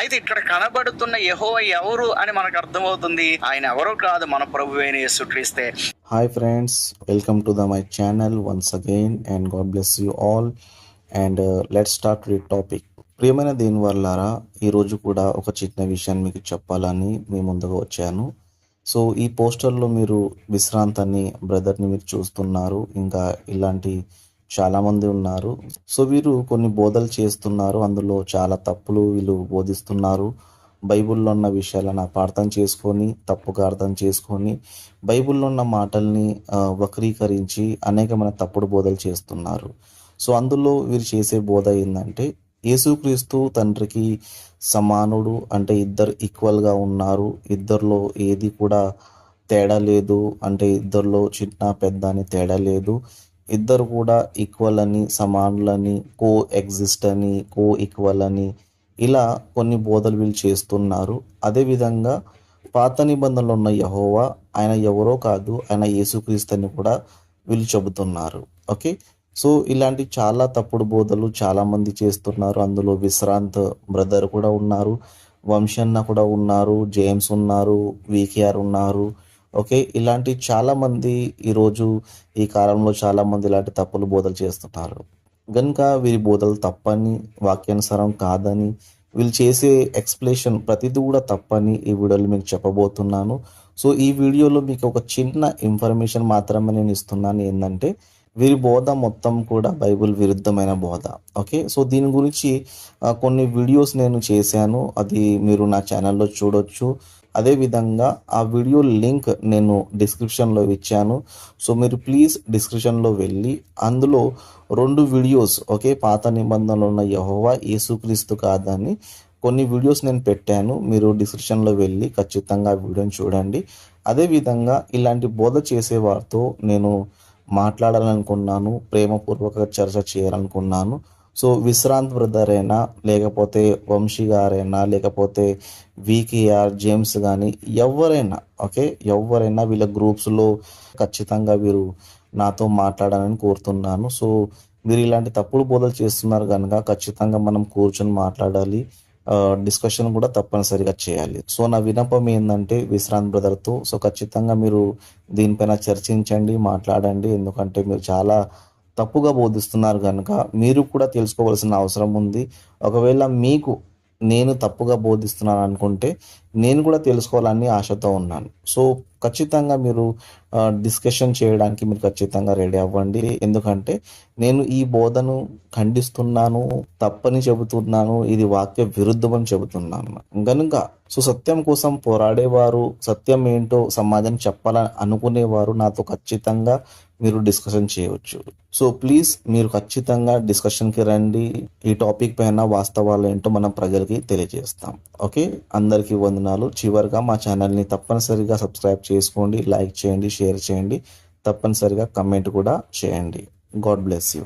అయితే ఇక్కడ కనబడుతున్న యహో ఎవరు అని మనకు అర్థమవుతుంది. ఆయన ఎవరో కాదు మన ప్రభు అయిన యేసుక్రీస్తే. Hi friends welcome to the my channel once again and God bless you all and let start with topic ప్రియమైన దీని వల్లారా ఈరోజు కూడా ఒక చిన్న విషయాన్ని మీకు చెప్పాలని మీ ముందుగా వచ్చాను. సో ఈ పోస్టర్లో మీరు విశ్రాంత్ అని బ్రదర్ని మీరు చూస్తున్నారు. ఇంకా ఇలాంటి చాలామంది ఉన్నారు. సో వీరు కొన్ని బోధలు చేస్తున్నారు. అందులో చాలా తప్పులు వీళ్ళు బోధిస్తున్నారు. బైబిల్లో ఉన్న విషయాలను అపార్థం చేసుకొని తప్పుగా అర్థం చేసుకొని బైబిల్లో ఉన్న మాటల్ని వక్రీకరించి అనేకమైన తప్పుడు బోధలు చేస్తున్నారు. సో అందులో వీరు చేసే బోధ ఏంటంటే యేసుక్రీస్తు తండ్రికి సమానుడు అంటే ఇద్దరు ఈక్వల్గా ఉన్నారు. ఇద్దరిలో ఏది కూడా తేడా లేదు. అంటే ఇద్దరిలో చిన్న పెద్ద అని తేడా లేదు. ఇద్దరు కూడా ఈక్వల్ అని సమానులని కో ఎగ్జిస్ట్ అని కో ఈక్వల్ అని ఇలా కొన్ని బోధలు వీళ్ళు చేస్తున్నారు అదేవిధంగా పాత నిబంధనలు ఉన్న యహోవా ఆయన ఎవరో కాదు ఆయన యేసుక్రీస్తు అని కూడా వీళ్ళు చెబుతున్నారు. ఓకే? సో ఇలాంటి చాలా తప్పుడు బోధలు చాలామంది చేస్తున్నారు. అందులో విశ్రాంత్ బ్రదర్ కూడా ఉన్నారు వంశన్న కూడా ఉన్నారు జేమ్స్ ఉన్నారు వికేఆర్ ఉన్నారు ఓకే? ఇలాంటి చాలామంది ఈరోజు ఈ కాలంలో చాలామంది ఇలాంటి తప్పులు బోధలు చేస్తున్నారు కనుక వీరి బోధలు తప్పని వాక్యానుసారం కాదని వీళ్ళు చేసే ఎక్స్ప్లెనేషన్ ప్రతిదీ కూడా తప్పని ఈ వీడియోలో మీకు చెప్పబోతున్నాను. సో ఈ వీడియోలో మీకు ఒక చిన్న ఇన్ఫర్మేషన్ మాత్రమే నేను ఇస్తున్నాను ఏంటంటే వీరి బోధ మొత్తం కూడా బైబిల్ విరుద్ధమైన బోధ. ఓకే? సో దీని గురించి కొన్ని వీడియోస్ నేను చేశాను. అది మీరు నా ఛానల్లో చూడొచ్చు. అదేవిధంగా ఆ వీడియో లింక్ నేను డిస్క్రిప్షన్లో ఇచ్చాను. సో మీరు ప్లీజ్ డిస్క్రిప్షన్లో వెళ్ళి అందులో రెండు వీడియోస్ ఓకే పాత నిబంధనలో ఉన్న యహోవా యేసుక్రీస్తు కాదని కొన్ని వీడియోస్ నేను పెట్టాను. మీరు డిస్క్రిప్షన్లో వెళ్ళి ఖచ్చితంగా వీడియోని చూడండి. అదేవిధంగా ఇలాంటి బోధ చేసేవారితో నేను మాట్లాడాలనుకున్నాను ప్రేమపూర్వక చర్చ చేయాలనుకున్నాను. సో విశ్రాంత్ బ్రదర్ అయినా లేకపోతే వంశీ గారైనా లేకపోతే వికేఆర్ జేమ్స్ కానీ ఎవరైనా ఓకే? ఎవరైనా వీళ్ళ గ్రూప్స్లో ఖచ్చితంగా వీరు నాతో మాట్లాడాలని కోరుతున్నాను. సో మీరు ఇలాంటి తప్పుడు బోధలు చేస్తున్నారు కనుక ఖచ్చితంగా మనం కూర్చొని మాట్లాడాలి. డిస్కషన్ కూడా తప్పనిసరిగా చేయాలి. సో నా వినపం ఏంటంటే విశ్రాంత్ బ్రదర్తో సో ఖచ్చితంగా మీరు దీనిపైన చర్చించండి మాట్లాడండి. ఎందుకంటే మీరు చాలా తప్పుగా బోధిస్తున్నారు కనుక మీరు కూడా తెలుసుకోవాల్సిన అవసరం ఉంది. ఒకవేళ మీకు నేను తప్పుగా బోధిస్తున్నాను అనుకుంటే నేను కూడా తెలుసుకోవాలని ఆశతో ఉన్నాను. సో ఖచ్చితంగా మీరు డిస్కషన్ చేయడానికి మీరు ఖచ్చితంగా రెడీ అవ్వండి. ఎందుకంటే నేను ఈ బోధను ఖండిస్తున్నాను తప్పని చెబుతున్నాను ఇది వాక్య విరుద్ధమని చెబుతున్నాను. కనుక సో సత్యం కోసం పోరాడేవారు సత్యం ఏంటో సమాజం చెప్పాలని అనుకునేవారు నాతో ఖచ్చితంగా మీరు డిస్కషన్ చేయవచ్చు. సో ప్లీజ్ మీరు ఖచ్చితంగా డిస్కషన్కి రండి. ఈ టాపిక్ పైన వాస్తవాలు ఏంటో మనం ప్రజలకి తెలియజేస్తాం. ఓకే అందరికీ వందనాలు. చివరిగా మా ఛానల్ని తప్పనిసరిగా సబ్స్క్రైబ్ చేసుకోండి లైక్ చేయండి షేర్ చేయండి. తప్పనిసరిగా కమెంట్ కూడా చేయండి. God bless you.